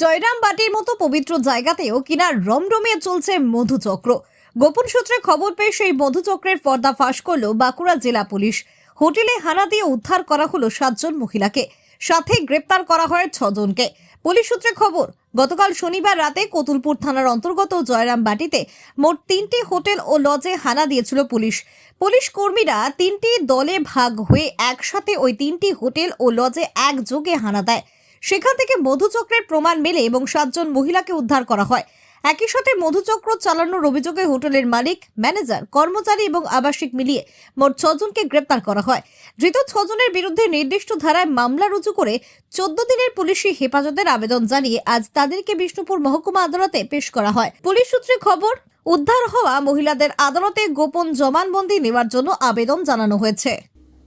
জয়রাম বাটির মতো পবিত্র জায়গাতেও কিনা রমরমিয়ে চলছে মধুচক্র। গোপন সূত্রে খবর পেয়ে সেই মধুচক্রের পর্দা ফাঁস করল বাঁকুড়া জেলা পুলিশ। হোটেলে হানা দিয়ে উদ্ধার করা হলো সাতজন মহিলাকে। সাথে গ্রেপ্তার করা হয় ছজনকে। পুলিশ সূত্রে খবর, গতকাল শনিবার রাতে কতুলপুর থানার অন্তর্গত জয়রাম বাটিতে মোট তিনটি হোটেল ও লজে হানা দিয়েছিল পুলিশ। পুলিশ কর্মীরা তিনটি দলে ভাগ হয়ে একসাথে ওই তিনটি হোটেল ও লজে একযোগে হানা দেয়। সেখান থেকে মধুচক্রের প্রমাণ মেলে এবং সাতজন মহিলাকে উদ্ধার করা হয়। একই সাথে মধুচক্র চালানোর অভিযোগে হোটেলের মালিক, ম্যানেজার, কর্মচারী এবং আবাসিক মিলিয়ে মোট ছজনকে গ্রেপ্তার করা হয়। ধৃত ছজনের বিরুদ্ধে নির্দিষ্ট ধারায় মামলা রুজু করে চোদ্দ দিনের পুলিশি হেফাজতের আবেদন জানিয়ে আজ তাদেরকে বিষ্ণুপুর মহকুমা আদালতে পেশ করা হয়। পুলিশ সূত্রে খবর, উদ্ধার হওয়া মহিলাদের আদালতে গোপন জমানবন্দি নেওয়ার জন্য আবেদন জানানো হয়েছে।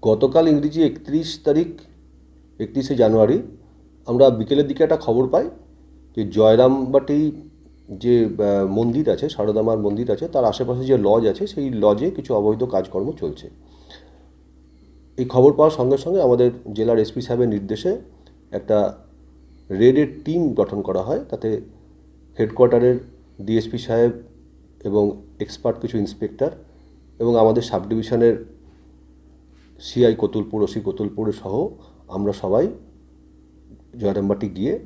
গতকাল ইংরেজি একত্রিশ তারিখ, একত্রিশে জানুয়ারি আমরা বিকেলের দিকে একটা খবর পাই যে জয়রামবাটি যে মন্দির আছে, সারদামার মন্দির আছে, তার আশেপাশে যে লজ আছে, সেই লজে কিছু অবৈধ কাজকর্ম চলছে। এই খবর পাওয়ার সঙ্গে সঙ্গে আমাদের জেলার এসপি সাহেবের নির্দেশে একটা রেডের টিম গঠন করা হয়। তাতে হেডকোয়ার্টারের ডিএসপি সাহেব এবং এক্সপার্ট কিছু ইন্সপেক্টর এবং আমাদের সাব ডিভিশনের সিআই কতুলপুর ওসি কতুলপুর সহ আমরা সবাই জয়রামবাটি গিয়ে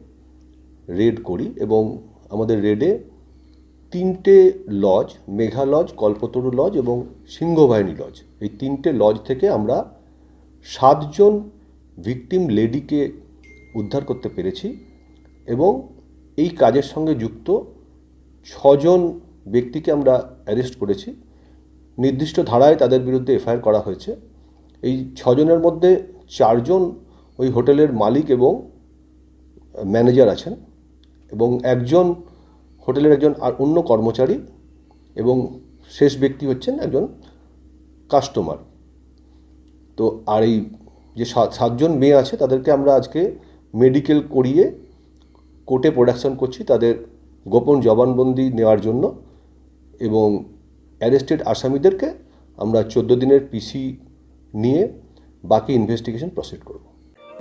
রেড করি এবং আমাদের রেডে তিনটে lodge Megha lodge Kalpataru lodge এবং সিংহবাহিনী লজ এই তিনটে লজ থেকে আমরা সাতজন ভিকটিম লেডিকে উদ্ধার করতে পেরেছি এবং এই কাজের সঙ্গে যুক্ত ছজন ব্যক্তিকে আমরা অ্যারেস্ট করেছি। নির্দিষ্ট ধারায় তাদের বিরুদ্ধে এফআইআর করা হয়েছে। এই ছজনের মধ্যে চারজন ওই হোটেলের মালিক এবং ম্যানেজার আছেন এবং একজন হোটেলের একজন আর অন্য কর্মচারী এবং শেষ ব্যক্তি হচ্ছেন একজন কাস্টমার। তো আর এই যে সাত, সাতজন মেয়ে আছে, তাদেরকে আমরা আজকে মেডিকেল করিয়ে কোর্টে প্রোডাকশন করছি তাদের গোপন জবানবন্দি নেওয়ার জন্য এবং অ্যারেস্টেড আসামিদেরকে আমরা চোদ্দ দিনের পিসি নিয়ে বাকি ইনভেস্টিগেশন প্রসিড করব।